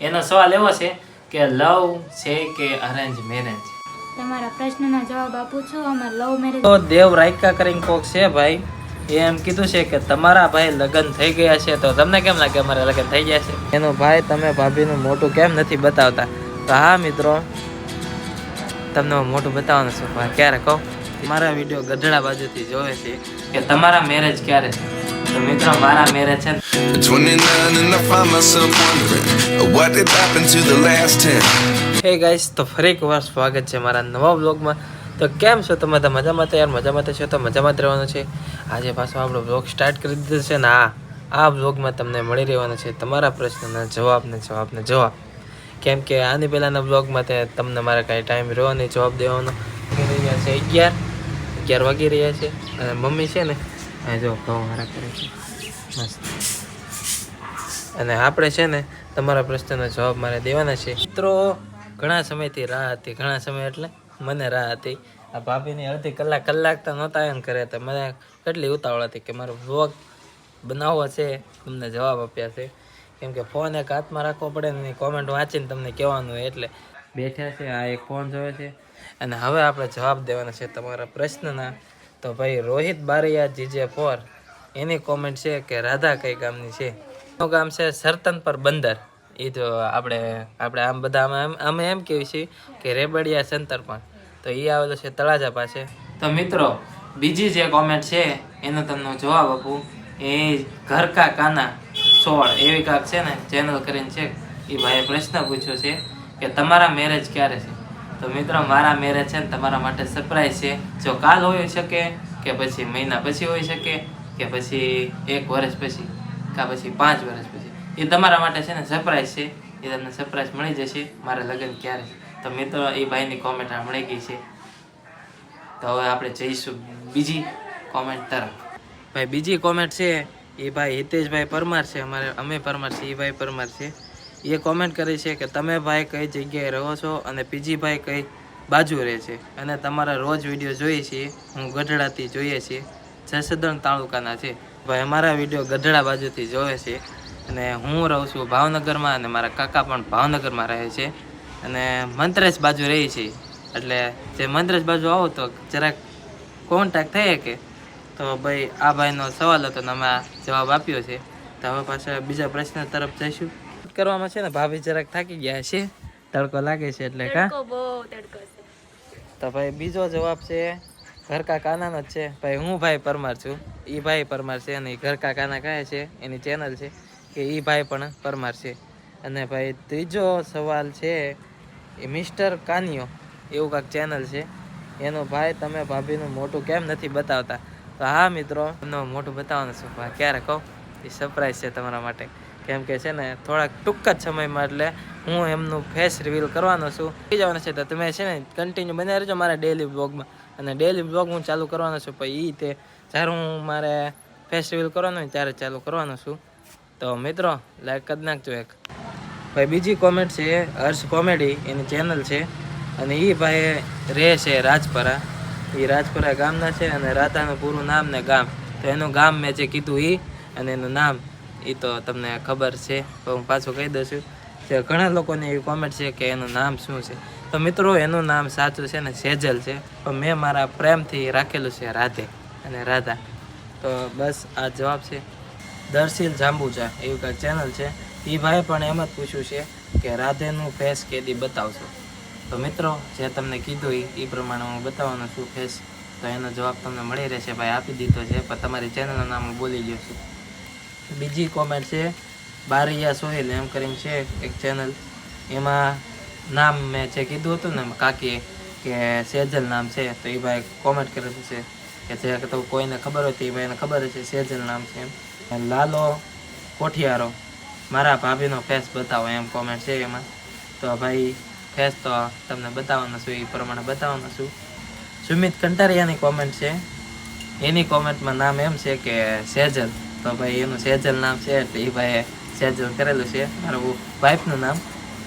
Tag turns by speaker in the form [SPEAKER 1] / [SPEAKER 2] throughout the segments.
[SPEAKER 1] એનો સવાલ એવો છે કે લવ છે કે અરેન્જ મેરેજ
[SPEAKER 2] તમારા પ્રશ્નના જવાબ આપું છું અમે લવ મેરેજ
[SPEAKER 1] તો દેવ રાયકા કરીને કોક છે ભાઈ એ એમ કીધું છે કે તમારા ભાઈ લગ્ન થઈ ગયા છે તો તમને કેમ લાગે અમારે લગ્ન થઈ ગયા છે? એનો ભાઈ તમે ભાભીનું મોટું કેમ નથી બતાવતા? તો હા મિત્રો. તમને હું મોટું બતાવવાનું છું ભાઈ ક્યારે કહો? મારા વીડિયો ગઢડા બાજુથી જોવે છે કે તમારા મેરેજ ક્યારે છે? તો મિત્રો મારા મેરેજ છે. ને
[SPEAKER 3] 29 and I find myself wondering what did happen to the last 10.
[SPEAKER 1] હે ગાઈસ તો ફરી એક વાર સ્વાગત છે મારા નવા બ્લોગમાં તો કેમ છો? તમે તો મજામાં તો યાર મજામાં તો છો તો મજામાં જ રહેવાનું છે. આજે પાછો આપણો બ્લોગ સ્ટાર્ટ કરી દીધો છે ને આ આ બ્લોગમાં તમને મળી રહેવાનો છે તમારા પ્રશ્નના જવાબ ને જવાબ. જવાબ કેમ કે આની પહેલાંના બ્લોગમાં તે તમને મારે કાંઈ ટાઈમ રહ્યો નહીં જવાબ દેવાનો. રહ્યા છે અગિયાર અગિયાર વાગી રહ્યા છે. અને મમ્મી છે ને આ જો ઘઉં હારા કરે છે. મસ્ત. અને આપણે છે ને, તમારા પ્રશ્નનો જવાબ મારે દેવાના છે. મિત્રો, ઘણા સમયથી રાહ હતી, ઘણા સમય એટલે મને રાહ હતી. આ ભાભીની અડધી કલાક કલાક તો નહોતા એમ કરે તો મને કેટલી ઉતાવળ હતી કે મારો વ્લોગ બનાવવો છે, તમને જવાબ આપ્યા છે. કેમ કે ફોન એક હાથમાં રાખવો પડે ને કોમેન્ટ વાંચીને તમને કહેવાનું હોય એટલે. બેઠા છે, આ એક ફોન જોવે છે. અને હવે આપણે જવાબ દેવાના છે તમારા પ્રશ્નના. તો ભાઈ રોહિત બારૈયા, જીજે ફોર એની કોમેન્ટ છે કે રાધા કઈ ગામની છે? એનું ગામ છે સરતન પર બંદર. એ તો આપણે આપણે આમ બધા અમે એમ કહેવી છીએ કે રેબડિયા સંતર પણ. તો એ આવેલો છે તળાજા પાસે. તો મિત્રો, બીજી જે કોમેન્ટ છે, એનો તમને જવાબ આપું. એ ઘરકા કાના સોળ, એવી કાંક છે ને ચેનલ કરીને છે. એ ભાઈએ પ્રશ્ન પૂછ્યો છે કે તમારા મેરેજ ક્યારે છે? તો મિત્રો, મારા મેરેજ છે ને તમારા માટે સરપ્રાઈઝ છે. જો કાલ હોઈ શકે કે પછી મહિના પછી હોઈ શકે કે પછી એક વર્ષ પછી કાં પછી પાંચ વર્ષ પછી. એ તમારા માટે છે ને સરપ્રાઈઝ છે. એ તમને સરપ્રાઈઝ મળી જશે મારા લગ્ન ક્યારે. તો મિત્રો, એ ભાઈની કોમેન્ટ મળી ગઈ છે. તો હવે આપણે જઈશું બીજી કોમેન્ટ તરફ. ભાઈ, બીજી કોમેન્ટ છે એ ભાઈ હિતેશભાઈ પરમાર છે. અમારે, અમે પરમાર છે એ ભાઈ પરમાર છે. એ કોમેન્ટ કરી છે કે તમે ભાઈ કઈ જગ્યાએ રહો છો અને પીજી ભાઈ કઈ બાજુ રહે છે. અને તમારા રોજ વીડિયો જોઈએ છીએ હું ગઢડાથી જોઈએ છીએ જસદણ તાલુકાના છે. ભાઈ, અમારા વીડિયો ગઢડા બાજુથી જોવે છે. અને હું રહું છું ભાવનગરમાં અને મારા કાકા પણ ભાવનગરમાં રહે છે. અને મંત્રેશ બાજુ રહી છે. એટલે જે મંત્રેશ બાજુ આવો તો જરાક કોન્ટેક્ટ થઈ કે તો ભાઈ, આ ભાઈનો સવાલ હતો ને અમે જવાબ આપ્યો છે. તો હવે પાછા બીજા પ્રશ્ન તરફ જઈશું. કરવામાં છે ને ભાભી જરાક થાકી ગયા છે. તડકો લાગે છે એટલે કા? તો ભાઈ બીજો જવાબ છે ઘરકા કાનાનો જ છે. ભાઈ હું ભાઈ પરમાર છું. એ ભાઈ પરમાર છે અને ઘરકા કાના કહે છે એની ચેનલ છે કે એ ભાઈ પણ પરમાર છે. અને ભાઈ ત્રીજો સવાલ છે એ મિસ્ટર કાનિયો એવું કાંઈક ચેનલ છે. એનો ભાઈ તમે ભાભીનું મોટું કેમ નથી બતાવતા? તો હા મિત્રો તમને હું મોટું બતાવવાનું છું. ભાઈ ક્યારે કહો? એ સરપ્રાઈઝ છે તમારા માટે. કેમ કે છે ને, થોડાક ટૂંક જ સમયમાં એટલે હું એમનું ફેસ રિવીલ કરવાનો છું. થઈ જવાનું છે, તો તમે છે ને કન્ટિન્યુ બનાવી રહેજો મારા ડેલી બ્લોગમાં અને ડેલી બ્લોગ હું ચાલુ કરવાનો છું પછી એ તે જ્યારે હું મારે ફેસ રિવીલ કરવાનો હોય ત્યારે ચાલુ કરવાનો છું. તો મિત્રો લાઈક કરી નાખજો એક. ભાઈ, બીજી કોમેન્ટ છે, હર્ષ કોમેડી એની ચેનલ છે. અને એ ભાઈ રહે છે રાજપરા. એ રાજપરા ગામના છે અને રાધાનું પૂરું નામ ને ગામ. તો એનું ગામ મેં જે કીધું એ અને એનું નામ એ તો તમને ખબર છે, તો હું પાછું કહી દઉં છું કે ઘણા લોકોને એવી કોમેન્ટ છે કે એનું નામ શું છે. તો મિત્રો, એનું નામ સાચું છે ને સેજલ છે. પણ મેં મારા પ્રેમથી રાખેલું છે રાધે અને રાધા. તો બસ આ જવાબ છે, દર્શિલ જાંબુજા, એવું કાંઈક ચેનલ છે. એ ભાઈ પણ એમ જ પૂછ્યું છે કે રાધેનું ફેસ કેદી બતાવશો? તો મિત્રો, જે તમને કીધું એ પ્રમાણે હું બતાવવાનો છું ફેસ તો એનો જવાબ તમને મળી રહેશે, ભાઈ આપી દીધો છે, પણ તમારી ચેનલનું નામ હું બોલી ગયો છું. બીજી કોમેન્ટ છે, બારૈયા સોહેલ એમ કરીને છે એક ચેનલ એમાં નામ મેં જે કીધું હતું ને કાકીએ કે સેજલ નામ છે, તો એ ભાઈ કોમેન્ટ કરેલું છે કે જે તો કોઈને ખબર હોય તો એ ભાઈને ખબર હશે, સેજલ નામ છે એમ. લાલો કોઠિયારો, મારા ભાભીનો ફેસ બતાવો એમ કોમેન્ટ છે એમાં. તો ભાઈ ફેસ તો તમને બતાવવાનો છું, એ પ્રમાણે બતાવવાનો છું. સુમિત કંટારિયાની કોમેન્ટ છે. એની કોમેન્ટમાં નામ એમ છે કે સેજલ. તો ભાઈ એનું સેજલ નામ છે એટલે એ ભાઈએ સેજલ કરેલું છે. મારું વાઈફનું નામ.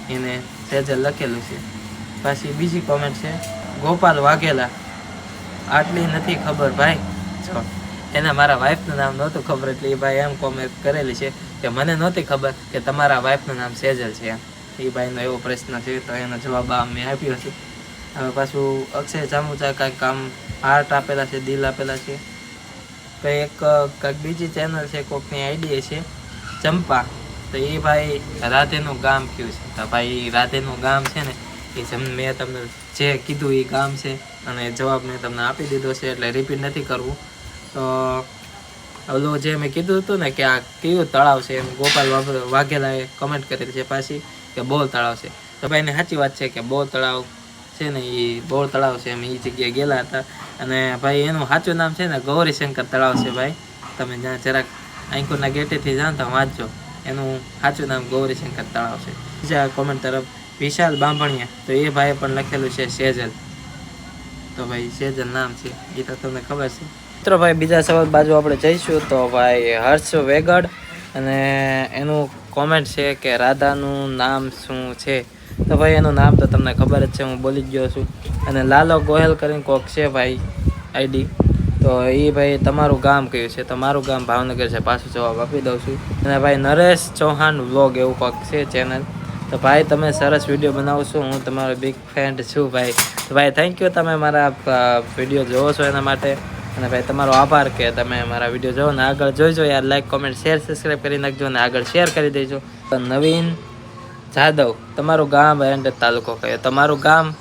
[SPEAKER 1] એને સેજલ લખેલું છે. પાછી બીજી કોમેન્ટ છે, ગોપાલ વાઘેલા. આટલી નથી ખબર ભાઈ. જો, એને મારા વાઈફનું નામ નહોતું ખબર એટલે એ ભાઈ એમ કોમેન્ટ કરેલી છે કે મને નહોતી ખબર કે તમારા વાઈફનું નામ સેજલ છે એમ. એ ભાઈનો એવો પ્રશ્ન છે તો એનો જવાબ આ મેં આપ્યો છે. હવે પાછું અક્ષય જામુચા કાંઈક કામ હાર્ટ આપેલા છે, દિલ આપેલા છે. તો એક કંઈક બીજી ચેનલ છે, કોકની આઈડી છે, ચંપા. તો એ ભાઈ રાધેનું ગામ કયું છે? તો ભાઈ રાધેનું ગામ છે ને, એ જેમ મેં તમને જે કીધું એ ગામ છે, અને જવાબ મેં તમને આપી દીધો છે, એટલે રિપીટ નથી કરવું. તો ઓલું જે મેં કીધું હતું ને કે આ કયું તળાવ છે, એમ ગોપાલ વાઘ- વાઘેલાએ કમેન્ટ કરેલી છે પાછી, કે બહુ તળાવ છે. તો ભાઈ એની સાચી વાત છે કે બહુ તળાવ છે ને એ બોર તળાવ છે. એમ એ જગ્યાએ ગયેલા હતા. અને ભાઈ એનું સાચું નામ છે ને ગૌરીશંકર તળાવ છે ભાઈ. તમે જ્યાં જરાક આંકુરના ગેટેથી જાઓ તો વાંચજો. એનું સાચું નામ ગૌરીશંકર તળાવ છે. બીજા કોમેન્ટ તરફ વિશાલ બાંભણિયા. તો એ ભાઈએ પણ લખેલું છે સેજલ. તો ભાઈ સેજલ નામ છે. એ તો તમને ખબર છે. મિત્રો ભાઈ, બીજા સવાલ બાજુ આપણે જઈશું. તો ભાઈ હર્ષ વેગડ અને એનું કોમેન્ટ છે કે રાધાનું નામ શું છે? તો ભાઈ એનું નામ તો તમને ખબર જ છે, હું બોલી જ ગયો છું. અને લાલો ગોહેલ કરીને કોક છે ભાઈ આઈડી તો એ ભાઈ તમારું ગામ કયું છે? તમારું ગામ ભાવનગર છે. પાછું જવાબ આપી દઉં છું. અને ભાઈ નરેશ ચૌહાણ વ્લોગ એવું કોક છે ચેનલ તો ભાઈ તમે સરસ વીડિયો બનાવો છો. હું તમારો બિગ ફ્રેન્ડ છું ભાઈ. તો ભાઈ થેન્ક યુ તમે મારા વીડિયો જોવો છો એના માટે. અને ભાઈ તમારો આભાર કે તમે મારા વીડિયો જોવો. ને આગળ જોઈજો યાર. લાઈક કોમેન્ટ શેર સબસ્ક્રાઈબ કરી નાખજો. અને આગળ શેર કરી દેજો. નવીન જાદવ. તમારું ગામ એન્ડ તાલુકો કયો? તમારું ગામ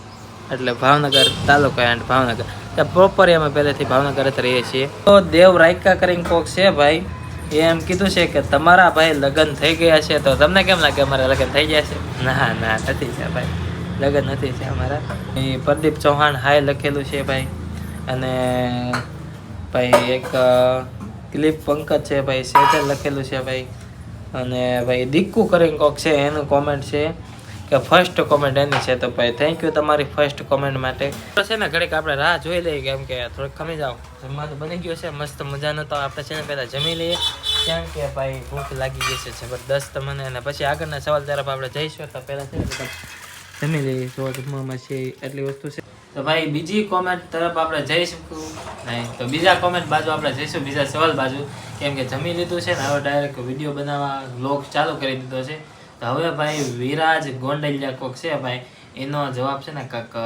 [SPEAKER 1] એટલે ભાવનગર, તાલુકો એન્ડ ભાવનગર. એટલે પ્રોપર અમે પહેલેથી ભાવનગર જ રહીએ છીએ. તો દેવ રાયકા કરીને કોક છે ભાઈ. એ એમ કીધું છે કે તમારા ભાઈ લગ્ન થઈ ગયા છે. તો તમને કેમ લાગે અમારા લગ્ન થઈ ગયા છે? ના ના, નથી છે ભાઈ. લગ્ન નથી છે અમારા. એ પ્રદીપ ચૌહાણ હાય લખેલું છે ભાઈ. અને ભાઈ એક ક્લિપ પંકજ છે ભાઈ. સેજલ લખેલું છે ભાઈ. અને ભાઈ દીકુ કરીને કોક છે, એનું કોમેન્ટ છે કે ફર્સ્ટ કોમેન્ટ એની છે તો ભાઈ થેન્ક યુ તમારી ફર્સ્ટ કોમેન્ટ માટે. તો છે ને ઘડીક આપણે રાહ જોઈ લઈએ કેમ કે થોડીક ખમી જાઓ. જમવાનું બની ગયું છે, મસ્ત મજાનો તો આપણે છે ને પહેલાં જમી લઈએ. કેમ કે ભાઈ ભૂખ લાગી ગઈ છે જબરદસ્ત મને અને પછી આગળના સવાલ તરફ આપણે જઈશું તો પહેલાં છે ને જમી લઈએ. તો જમવામાં છે એટલી વસ્તુ છે. તો ભાઈ બીજી કોમેન્ટ તરફ આપણે જઈશું. નહીં, તો બીજા કોમેન્ટ બાજુ આપણે જઈશું. બીજા સવાલ બાજુ. કેમ કે જમી લીધું છે ને, હવે ડાયરેક્ટ વીડિયો બનાવવા લોક ચાલુ કરી દીધો છે. તો હવે ભાઈ વિરાજ ગોંડલિયા કોક છે ભાઈ, એનો જવાબ છે ને કાંક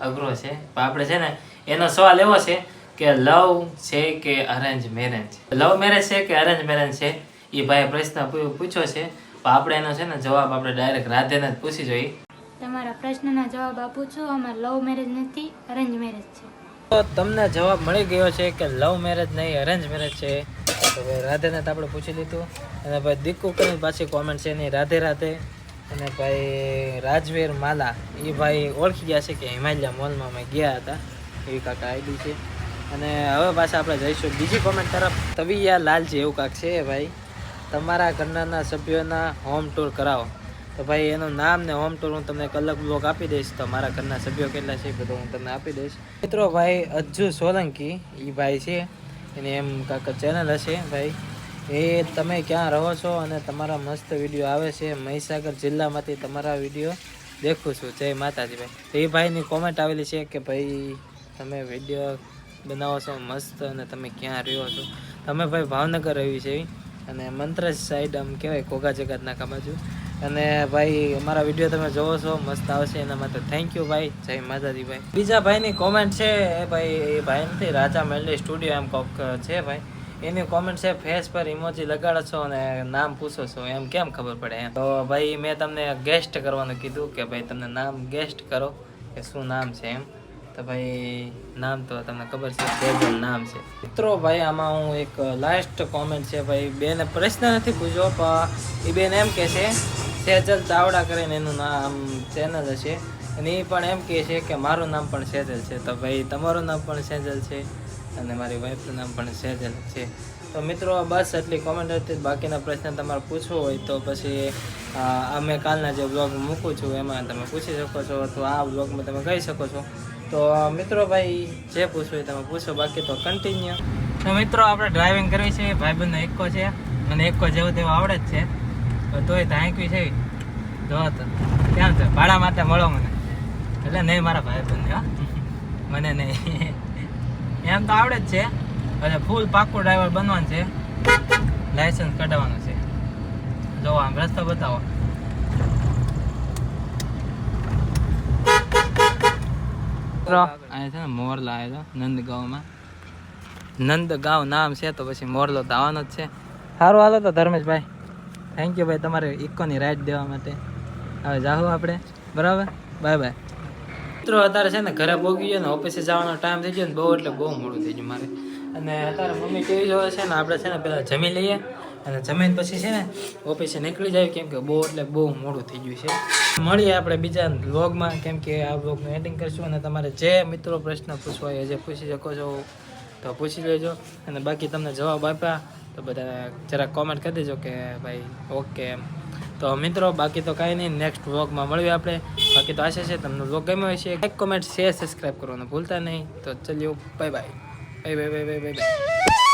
[SPEAKER 1] અઘરો છે. પણ આપણે છે ને, એનો સવાલ એવો છે કે લવ છે કે અરેન્જ મેરેજ લવ મેરેજ છે કે અરેન્જ મેરેજ છે? એ ભાઈ પ્રશ્ન પૂછ્યો છે. પણ આપણે એનો છે ને જવાબ આપણે ડાયરેક્ટ રાધેને જ પૂછી જોઈએ.
[SPEAKER 2] તમારા પ્રશ્નના જવાબ આપું છું. અમારે લવ મેરેજ નથી અરેન્જ મેરેજ છે.
[SPEAKER 1] તો તમને જવાબ મળી ગયો છે કે લવ મેરેજ નહીં અરેન્જ મેરેજ છે. તો ભાઈ રાધેને તો આપણે પૂછી લીધું. અને ભાઈ દીકુ કરીને પાછી કોમેન્ટ છે એની? રાધે રાધે. અને ભાઈ રાજવીર માલા, એ ભાઈ ઓળખી ગયા છે કે હિમાલય મોલમાં અમે ગયા હતા. એવી કાંક આઈડી છે. અને હવે પાછા આપણે જઈશું. બીજી કોમેન્ટ તરફ, તવિયા લાલજી એવું કાંક છે ભાઈ. તમારા ઘરના સભ્યોના હોમ ટૂર કરાવો. તો ભાઈ એનું નામ ને હોમ ટૂર હું તમને અલગ બ્લોગ આપી દઈશ. તો મારા ઘરના સભ્યો કેટલા છે બધું હું તમને આપી દઈશ. મિત્રો ભાઈ અજ્જુ સોલંકી એ ભાઈ છે. એને એમ કાંક ચેનલ હશે ભાઈ. એ તમે ક્યાં રહો છો અને તમારા મસ્ત વીડિયો આવે છે. મહીસાગર જિલ્લામાંથી તમારા વીડિયો દેખું છું. જય માતાજી ભાઈ. તો એ ભાઈની કોમેન્ટ આવેલી છે કે ભાઈ તમે વીડિયો બનાવો છો મસ્ત અને તમે ક્યાં રહ્યો છો? તમે ભાઈ ભાવનગર રહી છે અને મંત્રજ સાઈડ આમ કહેવાય કોગા જગતના નાકા બાજુ. અને ભાઈ, અમારા વીડિયો તમે જોવો છો, મસ્ત આવશે એના માટે થેન્ક યુ ભાઈ. જય માતાજી ભાઈ. બીજા ભાઈની કોમેન્ટ છે, એ ભાઈ એ ભાઈ નથી, રાજા મેલડી સ્ટુડિયો એમ કોક છે ભાઈ. એની કોમેન્ટ છે ફેસ પર ઇમોજી લગાડો છો અને નામ પૂછો છો, એમ કેમ ખબર પડે એમ? તો ભાઈ, મેં તમને ગેસ્ટ કરવાનું કીધું કે ભાઈ, તમને નામ ગેસ્ટ કરો, કે શું નામ છે એમ? તો ભાઈ, નામ તો તમને ખબર છે સેજલ નામ છે. મિત્રો ભાઈ, આમાં હું એક લાસ્ટ કોમેન્ટ છે ભાઈ, બેને પ્રશ્ન નથી પૂછ્યો, પણ એ બેન એમ કે છે સેજલ ચાવડા કરીને એનું નામ ચેનલ હશે. અને એ પણ એમ કહે છે કે મારું નામ પણ સેજલ છે. તો ભાઈ, તમારું નામ પણ સેજલ છે અને મારી વાઈફનું નામ પણ સેજલ છે. તો મિત્રો, બસ એટલી કોમેન્ટ હતી. બાકીના પ્રશ્ન તમારે પૂછવો હોય તો પછી આ આ મેં કાલના જે બ્લોગ મૂકું છું, એમાં તમે પૂછી શકો છો અથવા આ બ્લોગમાં તમે કહી શકો છો. તો મિત્રો ભાઈ, જે પૂછવું હોય તમે પૂછો. બાકી તો કન્ટિન્યુ તો મિત્રો, આપણે ડ્રાઇવિંગ કરવી છે. ભાઈબંધનો એકો છે અને એકો જેવો તેવો આવડે જ છે. તોય તાંકવી છે. જો કેમ છે? ભાડા માટે મળો મને. એટલે નહીં મારા ભાઈ બંને, હા. મને નહીં. એમ તો આવડે જ છે. એટલે ફૂલ પાકું ડ્રાઈવર બનવાનું છે. લાયસન્સ કઢાવવાનું છે. જો આમ રસ્તો બતાવો. અહીંયા છે ને મોરલા આવેલો નંદગાંવમાં. નંદગાંવ નામ છે તો પછી મોરલો તો આવવાનો જ છે. સારું હાલો તો ધર્મેશભાઈ. થેન્ક યુ ભાઈ તમારે ઇકોની રાઈડ દેવા માટે. હવે જાહું આપણે. બરાબર? બાય બાય મિત્રો, અત્યારે છે ને ઘરે પોગી ગયો ને ઓફિસે જવાનો ટાઈમ થઈ ગયો ને, બહુ એટલે બહુ મોડું થઈ ગયું મારે. અને અત્યારે મમ્મી ટીવી જોવે છે ને, આપણે છે ને પહેલાં જમી લઈએ અને જમીન પછી છે ને ઓફિસે નીકળી જાય કેમ કે બહુ એટલે બહુ મોડું થઈ ગયું છે. મળીએ આપણે બીજા વ્લોગમાં કેમ કે આ વ્લોગનું એડિંગ કરીશું અને તમારે જે મિત્રો પ્રશ્ન પૂછવા હોય જે પૂછી શકો છો, તો પૂછી લેજો. અને બાકી તમને જવાબ આપ્યા. તો બધા જરા કોમેન્ટ કરી દેજો કે ભાઈ ઓકે એમ. તો મિત્રો, બાકી તો કાંઈ નહીં નેક્સ્ટ વ્લોગમાં મળીએ આપણે. બાકી તો આશા છે તમને વ્લોગ ગમ્યો હશે. લાઈક કોમેન્ટ શેર સબસ્ક્રાઈબ કરવાનું ભૂલતા નહીં. તો ચલ્યો bye bye bye bye bye bye bye